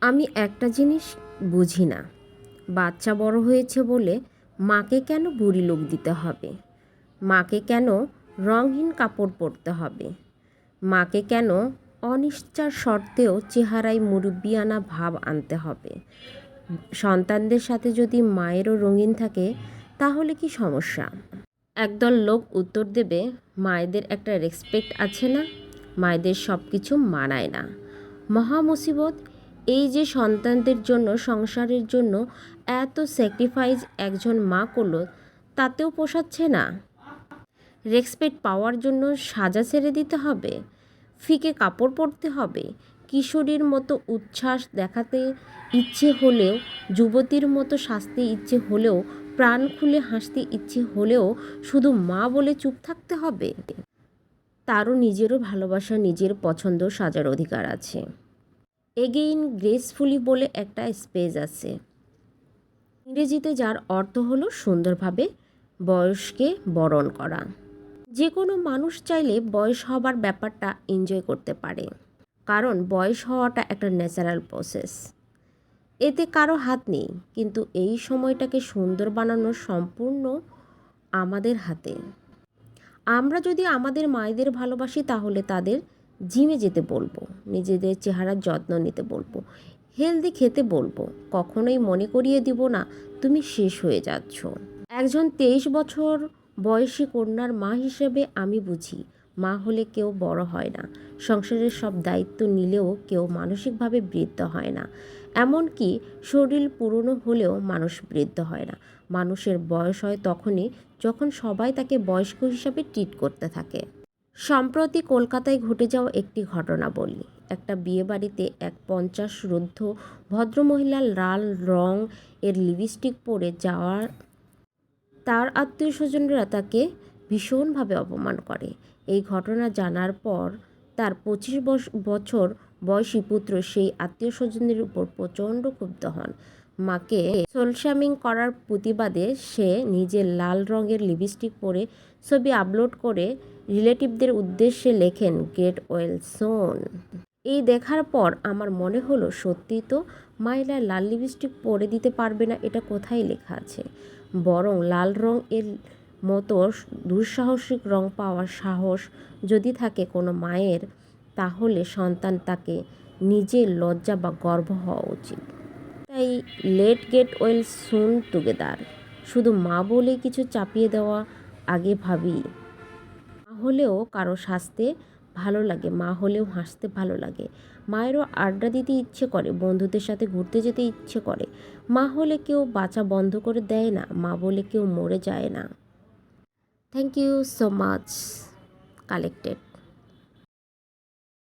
আমি একটা জিনিস বুঝি না। বাচ্চা বড় হয়েছে বলে মাকে কেন বুড়ি লোক দিতে হবে? মাকে কেন রঙহীন কাপড় পরতে হবে? মাকে কেন অনিশ্চার সত্ত্বেও চেহারায় মুরব্বিয়ানা ভাব আনতে হবে? সন্তানদের সাথে যদি মায়েরও রঙিন থাকে, তাহলে কি সমস্যা? একদল লোক উত্তর দেবে, মায়েদের একটা রেসপেক্ট আছে না? মায়েদের সব কিছু মানায় না। মহা মুসিবত এই যে সন্তানদের জন্য, সংসারের জন্য এত স্যাক্রিফাইস একজন মা করল, তাতেও পোষাচ্ছে না। রেসপেক্ট পাওয়ার জন্য সাজা ছেড়ে দিতে হবে, ফিকে কাপড় পরতে হবে, কিশোরীর মতো উচ্ছ্বাস দেখাতে ইচ্ছে হলেও, যুবতীর মতো সাজতে ইচ্ছে হলেও, প্রাণ খুলে হাসতে ইচ্ছে হলেও শুধু মা বলে চুপ থাকতে হবে। তারও নিজেরও ভালোবাসা, নিজের পছন্দ সাজার অধিকার আছে। এগেইন গ্রেসফুলি বলে একটা স্পেস আছে। ইংরেজিতে যার অর্থ হলো সুন্দরভাবে বয়সকে বরণ করা। যে কোনো মানুষ চাইলে বয়স হবার ব্যাপারটা এনজয় করতে পারে। কারণ বয়স হওয়াটা একটা ন্যাচারাল প্রসেস এতে কারও হাত নেই, কিন্তু এই সময়টাকে সুন্দর বানানো সম্পূর্ণ আমাদের হাতে। আমরা যদি আমাদের মায়েদের ভালোবাসি, তাহলে তাদের জিমে যেতে বলব, নিজেদের চেহারার যত্ন নিতে বলব হেলদি খেতে বলব, কখনোই মনে করিয়ে দিব না, তুমি শেষ হয়ে যাচ্ছ। একজন তেইশ বছর বয়সী কন্যার মা হিসেবে আমি বুঝি, মা হলে কেউ বড় হয় না, সংসারের সব দায়িত্ব নিলেও কেউ মানসিকভাবে বৃদ্ধ হয় না। এমনকি শরীর পুরনো হলেও মানুষ বৃদ্ধ হয় না, মানুষের বয়স হয় তখনই যখন সবাই তাকে বয়স্ক হিসাবে ট্রিট করতে থাকে। সম্প্রতি কলকাতায় ঘটে যাওয়া একটি ঘটনা বলি। একটা বিয়েবাড়িতে এক পঞ্চাশ রুদ্ধ ভদ্রমহিলা লাল রং এর লিপস্টিক পরে যাওয়ার তার আত্মীয় স্বজনরা তাকে ভীষণভাবে অপমান করে। এই ঘটনা জানার পর তার পঁচিশ বছর বয়সী পুত্র সেই আত্মীয় স্বজনের উপর প্রচণ্ড ক্ষুব্ধ হন। মাকে সোলশামিং করার প্রতিবাদে সে নিজের লাল রঙের লিপস্টিক পরে ছবি আপলোড করে রিলেটিভদের উদ্দেশ্যে লেখেন গেট ওয়েল সোন। এই দেখার পর আমার মনে হলো সত্যি তো মাইলা লাল লিপস্টিক পরে দিতে পারবে না, এটা কোথায় লেখা আছে? বরং লাল রং এর মতো দুঃসাহসিক রং পাওয়ার সাহস যদি থাকে কোনো মায়ের, তাহলে সন্তান তাকে নিজের লজ্জা বা গর্ব হওয়া উচিত। তাই let get well soon together. শুধু মা বলে কিছু চাপিয়ে দেওয়া আগে ভাবি। হলেও কারও শাস্তে ভালো লাগে, মা হলেও হাসতে ভালো লাগে। মায়েরও আড্ডা দিতে ইচ্ছে করে, বন্ধুদের সাথে ঘুরতে যেতে ইচ্ছে করে। মা হলে কেউ বাঁচা বন্ধ করে দেয় না, মা বলে কেউ মরে যায় না। Thank you so much collected